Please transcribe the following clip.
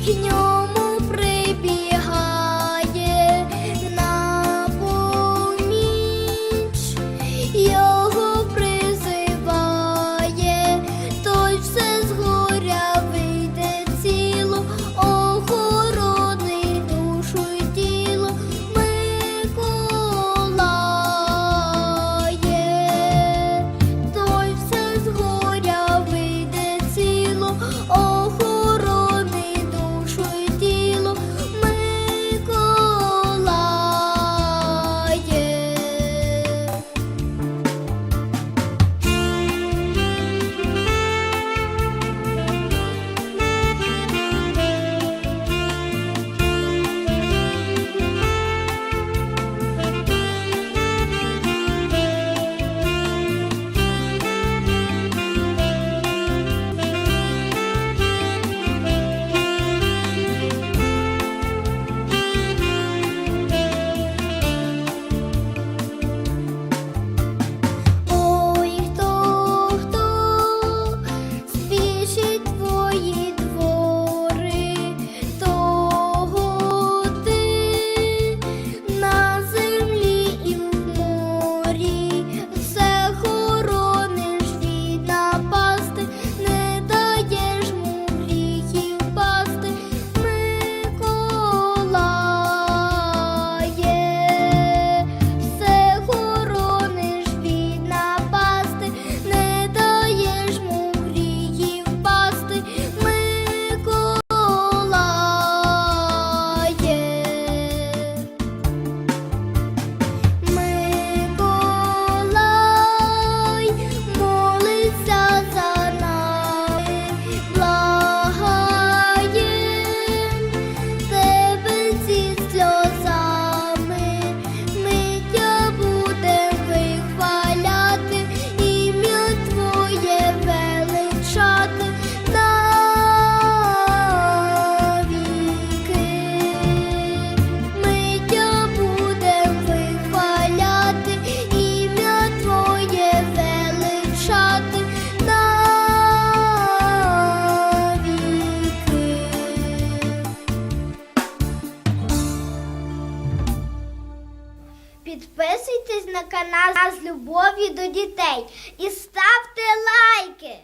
귀녀 Підписуйтесь на канал з любов'ю до дітей і ставте лайки.